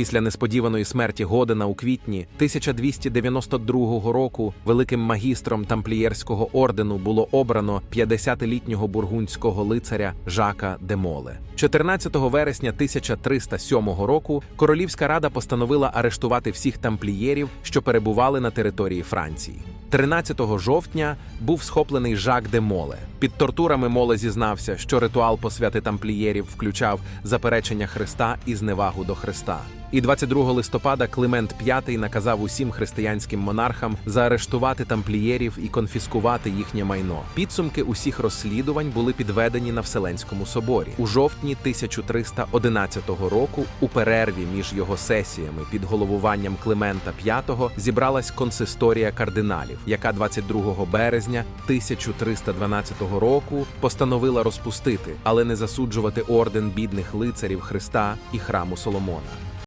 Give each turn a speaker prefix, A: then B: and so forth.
A: Після несподіваної смерті Годена у квітні 1292 року великим магістром тамплієрського ордену було обрано 50-літнього бургундського лицаря Жака де Моле. 14 вересня 1307 року Королівська рада постановила арештувати всіх тамплієрів, що перебували на території Франції. 13 жовтня був схоплений Жак де Моле. Під тортурами Моле зізнався, що ритуал посвяти тамплієрів включав заперечення Христа і зневагу до Христа. І 22 листопада Климент V наказав усім християнським монархам заарештувати тамплієрів і конфіскувати їхнє майно. Підсумки усіх розслідувань були підведені на Вселенському соборі. У жовтні 1311 року, у перерві між його сесіями під головуванням Климента V зібралась консисторія кардиналів, яка 22 березня 1312 року постановила розпустити, але не засуджувати орден бідних лицарів Христа і храму Соломона.